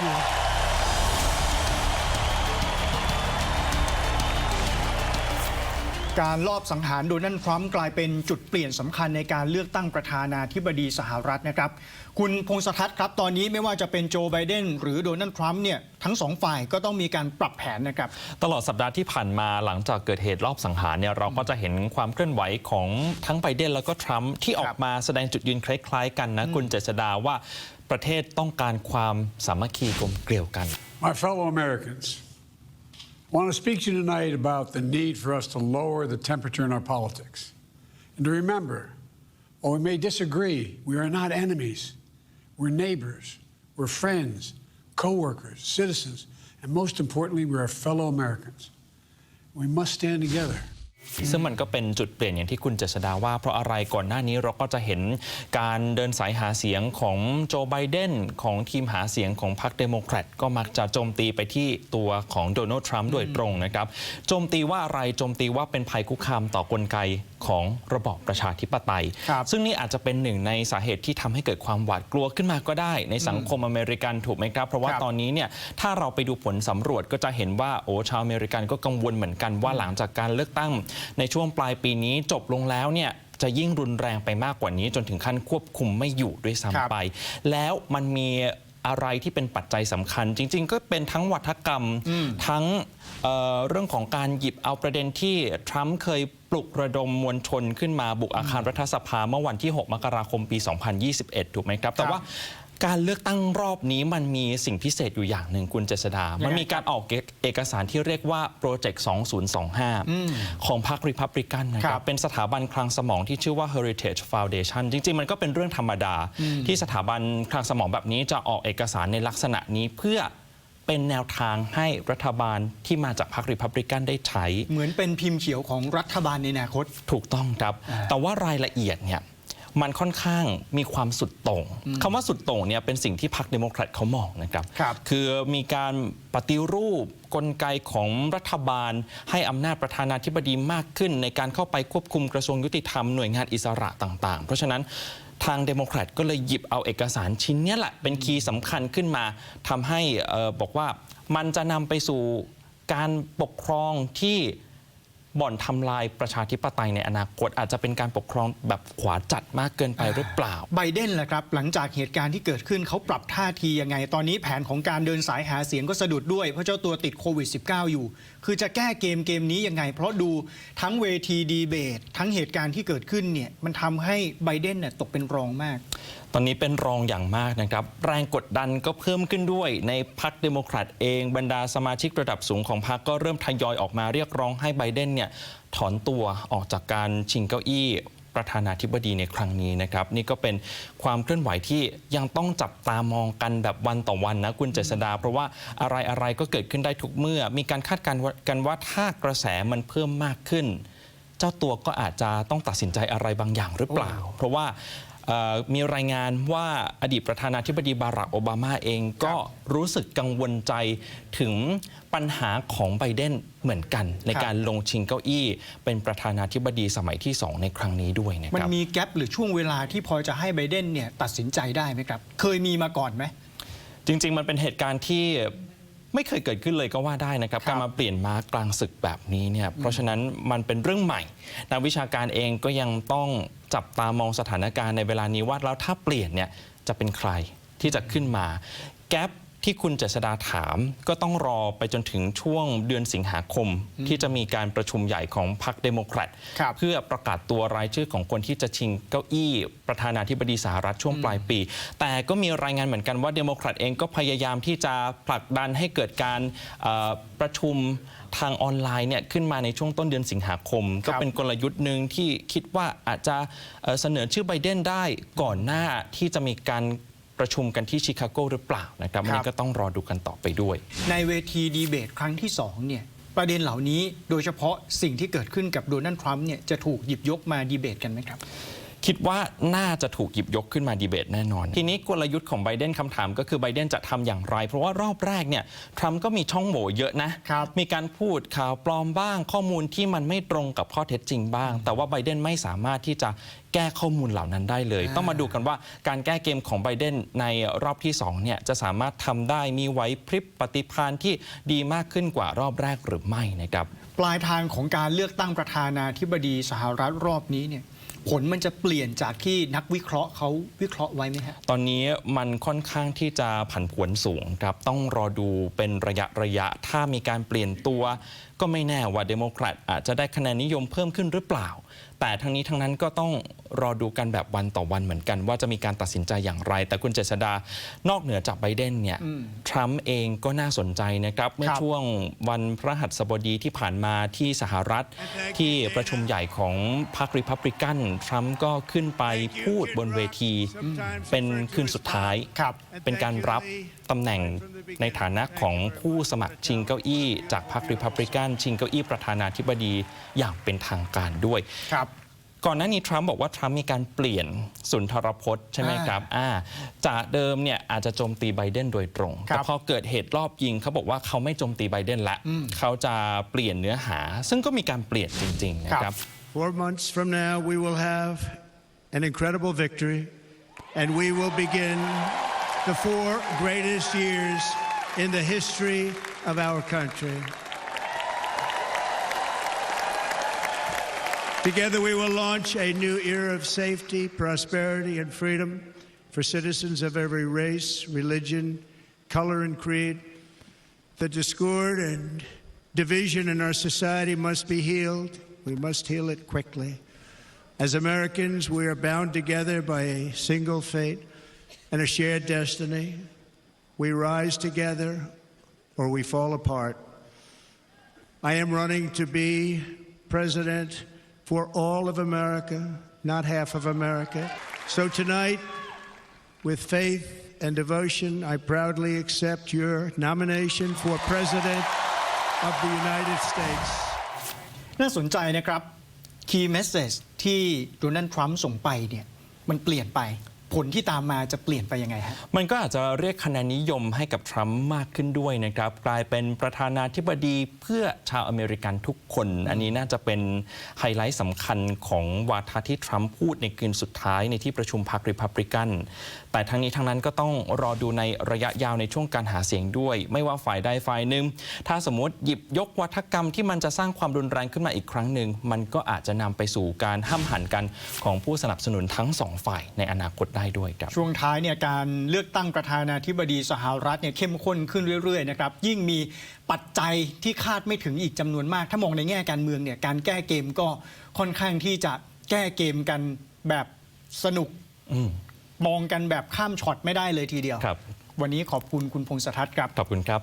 อยู่ การลอบสังหารโดนัลด์ทรัมป์กลายเป็นจุดเปลี่ยนสำคัญในการเลือกตั้งประธานาธิบดีสหรัฐนะครับ คุณพงศทัศน์ครับ ตอนนี้ไม่ว่าจะเป็นโจไบเดนหรือโดนัลด์ทรัมป์เนี่ยทั้งสองฝ่ายก็ต้องมีการปรับแผนนะครับ ตลอดสัปดาห์ที่ผ่านมาหลังจากเกิดเหตุรอบสังหารเนี่ยเราก็จะเห็นความเคลื่อนไหวของทั้งไบเดนแล้วก็ทรัมป์ที่ออกมาแสดงจุดยืนคล้ายๆ กันนะคุณเจษดาว่าประเทศต้องการความสามัคคีกลมเกลียวกัน My fellow Americans, I want to speak to you tonight about the need for us to lower the temperature in our politics. And to remember, while we may disagree, we are not enemies. We're neighbors, we're friends, co workers, citizens, and most importantly, we're fellow Americans. We must stand together. ซึ่งมันก็เป็นจุดเปลี่ยนอย่างที่คุณเจษดาว่า เพราะอะไรก่อนหน้านี้เราก็จะเห็นการเดินสายหาเสียงของโจไบเดนของทีมหาเสียงของพรรคเดโมแครตก็มักจะโจมตีไปที่ตัวของโดนัลด์ทรัมป์โดยตรงนะครับโจมตีว่าอะไรโจมตีว่าเป็นภัยคุกคามต่อกลไกของระบอบประชาธิปไตยครับซึ่งนี่อาจจะเป็นหนึ่งในสาเหตุที่ทำให้เกิดความหวาดกลัวขึ้นมาก็ได้ ในสังคมอเมริกันถูกไหมครับ เพราะว่าครับตอนนี้เนี่ยถ้าเราไปดูผลสำรวจก็จะเห็นว่าโอ้ชาวอเมริกันก็กังวลเหมือนกันว่าหลังจากการเลือกตั้งในช่วงปลายปีนี้จบลงแล้วเนี่ยจะยิ่งรุนแรงไปมากกว่านี้ จนถึงขั้นควบคุมไม่อยู่ด้วยครับซ้ำไป แล้วมันมีอะไรที่เป็นปัจจัยสำคัญ จริง ๆ ก็เป็นทั้งวัฒกรรมทั้งเอ่อเรื่องของการหยิบเอาประเด็นที่ทรัมป์เคยปลุกระดมมวลชนขึ้นมาบุกอาคารรัฐสภาเมื่อวันที่ 6 มกราคมปี 2021 ถูกไหมครับ แต่ว่า การเลือกตั้งรอบนี้มันมีสิ่งพิเศษอยู่อย่างหนึ่งคุณเจษดา มันมีการออกเอกสารที่เรียกว่าโปรเจกต์ 2025 ของพรรคริพับลิกันนะคครัรับบเป็นสถาบันคลังสมองที่ชื่อว่า Heritage Foundation จริง ๆ มันก็เป็นเรื่องธรรมดา ที่สถาบันคลังสมองแบบนี้จะออกเอกสารในลักษณะนี้เพื่อเป็นแนวทางให้รัฐบาลที่มาจากพรรคริพับลิกันได้ใช้ เหมือนเป็นพิมพ์เขียวของรัฐบาลในอนาคต ถูกต้องครับ แต่ว่ารายละเอียดเนี่ย มันค่อนข้างมีความสุดโต่งคำว่าสุดโต่งเนี่ยเป็นสิ่งที่พรรคเดโมแครตเขามองนะครับครับคือมีการปฏิรูปกลไกของรัฐบาล ให้อำนาจประธานาธิบดีมากขึ้น ในการเข้าไปควบคุมกระทรวงยุติธรรมหน่วยงานอิสระต่าง ๆ เพราะฉะนั้นทางเดโมแครตก็เลยหยิบเอาเอกสารชิ้นเนี้ยแหละ เป็นคีย์สำคัญขึ้นมาทำให้เอ่อบอกว่ามันจะนำไปสู่การปกครองที่ บ่อนทำลายประชาธิปไตยในอนาคต อาจจะเป็นการปกครองแบบขวาจัดมากเกินไปหรือเปล่า ไบเดนแหละครับ หลังจากเหตุการณ์ที่เกิดขึ้นเขาปรับท่าทียังไง ตอนนี้แผนของการเดินสายหาเสียงก็สะดุดด้วย เพราะเจ้าตัวติดโควิด -19 อยู่ คือจะแก้เกมเกมนี้ยังไง เพราะดูทั้งเวทีดีเบต ทั้งเหตุการณ์ที่เกิดขึ้นเนี่ยมันทำให้ไบเดนเนี่ยตกเป็นรองมาก ตอนนี้เป็นรองอย่างมากนะครับ แรงกดดันก็เพิ่มขึ้นด้วย ในพรรคเดโมแครตเองบรรดาสมาชิกระดับสูงของพรรคก็เริ่มทยอยออกมาเรียกร้องให้ไบเดนเนี่ยถอนตัวออกจากการชิงเก้าอี้ประธานาธิบดีในครั้งนี้นะครับ นี่ก็เป็นความเคลื่อนไหวที่ยังต้องจับตามองกันแบบวันต่อวันนะคุณเจษดา เพราะว่าอะไรอะไรก็เกิดขึ้นได้ทุกเมื่อ มีการคาดการณ์กันว่าถ้ากระแสมันเพิ่มมากขึ้น เจ้าตัวก็อาจจะต้องตัดสินใจอะไรบางอย่างหรือเปล่า เพราะว่า มีรายงานว่าอดีตประธานาธิบดีบารักโอบามาเองก็รู้สึกกังวลใจถึงปัญหาของไบเดนเหมือนกัน ในการลงชิงเก้าอี้ เป็นประธานาธิบดีสมัยที่ 2 ในครั้งนี้ด้วยนะมันครับมีแกลบหรือช่วงเวลาที่พอจะให้ไบเดนเนี่ยตัดสินใจได้ไหมครับ เคยมีมาก่อนไหมจริง ๆ มันเป็นเหตุการณ์ที่ ไม่เคยเกิดขึ้นเลยก็ว่าได้นะครับครับการมาเปลี่ยนม้ากลางศึกแบบนี้เนี่ยเพราะฉะนั้นมันเป็นเรื่องใหม่นักวิชาการเองก็ยังต้องจับตามองสถานการณ์ในเวลานี้ว่าแล้วถ้าเปลี่ยนเนี่ยจะเป็นใครที่จะขึ้นมาแกลบ ที่คุณเจษดาถามก็ต้องรอไปจนถึงช่วงเดือนสิงหาคม ที่จะมีการประชุมใหญ่ของพรรคเดโมแครตครับเพื่อประกาศตัวรายชื่อของคนที่จะชิงเก้าอี้ประธานาธิบดีสหรัฐช่วงปลายปี แต่ก็มีรายงานเหมือนกันว่าเดโมแครตเองก็พยายามที่จะผลักดันให้เกิดการเอ่อประชุมทางออนไลน์เนี่ยขึ้นมาในช่วงต้นเดือนสิงหาคม ก็เป็นกลยุทธ์หนึ่งที่คิดว่าอาจจะเอ่อเสนอชื่อไบเดนได้ก่อนหน้าที่จะมีการ ประชุมกันที่ชิคาโกหรือเปล่านะครับอันครันี้บก็ต้องรอดูกันต่อไปด้วย ในเวทีดีเบตครั้งที่2เนี่ยประเด็นเหล่านี้โดยเฉพาะสิ่งที่เกิดขึ้นกับโดนัลด์ทรัมป์เนี่ยจะถูกหยิบยกมาดีเบตกันไหมครับจ คิดว่าน่าจะถูกหยิบยกขึ้นมาดีเบตแน่นอน ทีนี้กลยุทธ์ของไบเดนคำถามก็คือไบเดนจะทำอย่างไร เพราะว่ารอบแรกเนี่ยทรัมป์ก็มีช่องโหว่เยอะนะครับมีการพูดข่าวปลอมบ้าง ข้อมูลที่มันไม่ตรงกับข้อเท็จจริงบ้าง แต่ว่าไบเดนไม่สามารถที่จะแก้ข้อมูลเหล่านั้นได้เลย ต้องมาดูกันว่าการแก้เกมของไบเดนในรอบที่2เนี่ยจะสามารถทำได้มีไหวพริบปฏิภาณที่ดีมากขึ้นกว่ารอบแรกหรือไม่นะครับปลายทางของการเลือกตั้งประธานาธิบดีสหรัฐรอบนี้เนี่ย ผลมันจะเปลี่ยนจากที่นักวิเคราะห์เขาวิเคราะห์ไว้ไหมฮะ ตอนนี้มันค่อนข้างที่จะผันผวนสูงครับ ต้องรอดูเป็นระยะระยะ ถ้ามีการเปลี่ยนตัว ก็ไม่แน่ว่าเดโมแครตอาจจะได้คะแนนนิยมเพิ่มขึ้นหรือเปล่า แต่ทั้งนี้ทั้งนั้นก็ต้องรอดูกันแบบวันต่อวันเหมือนกัน ว่าจะมีการตัดสินใจอย่างไร แต่คุณเจษดานอกเหนือจากไบเดนเนี่ยทรัมป์เองก็น่าสนใจนะครับ เมื่อช่วงวันพระหัสบดีที่ผ่านมาที่สหรัฐที่ประชุมใหญ่ของพรรคริพับลิกันทรัมป์ก็ขึ้นไปพูดบนเวที เป็นคืนสุดท้ายครับเป็นการรับตำแหน่งในฐานะของผู้สมัครชิงเก้าอี้จากพรรคริพับลิกันชิงเก้าอี้ประธานาธิบดีอย่างเป็นทางการด้วย ครับ ก่อนหน้านี้ทรัมป์บอกว่าทรัมป์มีการเปลี่ยนสุนทรพจน์ใช่ไหมครับอ่าจากเดิมเนี่ยอาจจะโจมตีไบเดนโดยตรง ครับแต่พอเกิดเหตุรอบยิงเขาบอกว่าเขาไม่โจมตีไบเดนละเขาจะเปลี่ยนเนื้อหา ซึ่งก็มีการเปลี่ยนจริงๆนะครับ Four months from now, we will have an incredible victory, and we will begin the four greatest years in the history of our country. Together, we will launch a new era of safety, prosperity, and freedom for citizens of every race, religion, color, and creed. The discord and division in our society must be healed. We must heal it quickly. As Americans, we are bound together by a single fate and a shared destiny. We rise together or we fall apart. I am running to be president for all of America, not half of America. So tonight, with faith and devotion, I proudly accept your nomination for President of the United States. น่าสนใจนะครับ Key Message ที่โดนัลด์ทรัมป์ส่งไปเนี่ยมันเปลี่ยนไป ผลที่ตามมาจะเปลี่ยนไปยังไงฮะ มันก็อาจจะเรียกคะแนนนิยมให้กับทรัมป์มากขึ้นด้วยนะครับ กลายเป็นประธานาธิบดีเพื่อชาวอเมริกันทุกคน อันนี้น่าจะเป็นไฮไลท์สำคัญของวาทะที่ทรัมป์พูดในคืนสุดท้ายในที่ประชุมพรรคริพับลิกัน แต่ทั้งนี้ทั้งนั้นก็ต้องรอดูในระยะยาวในช่วงการหาเสียงด้วย ไม่ว่าฝ่ายใดฝ่ายหนึ่งถ้าสมมติหยิบยกวัฒกรรมที่มันจะสร้างความรุนแรงขึ้นมาอีกครั้งหนึ่งมันก็อาจจะนำไปสู่การห้ามหันกันของผู้สนับสนุนทั้งสองฝ่ายในอนาคตได้ด้วยครับ ช่วงท้ายเนี่ยการเลือกตั้งประธานาธิบดีสหรัฐเนี่ยเข้มข้นขึ้นเรื่อยๆนะครับยิ่งมีปัจจัยที่คาดไม่ถึงอีกจำนวนมาก ถ้ามองในแง่การเมืองเนี่ยการแก้เกมก็ค่อนข้างที่จะแก้เกมกันแบบสนุกอืมมองกันแบบข้ามช็อตไม่ได้เลยทีเดียวครับวันนี้ขอบคุณคุณพงษ์สทัศน์ครับขอบคุณครับ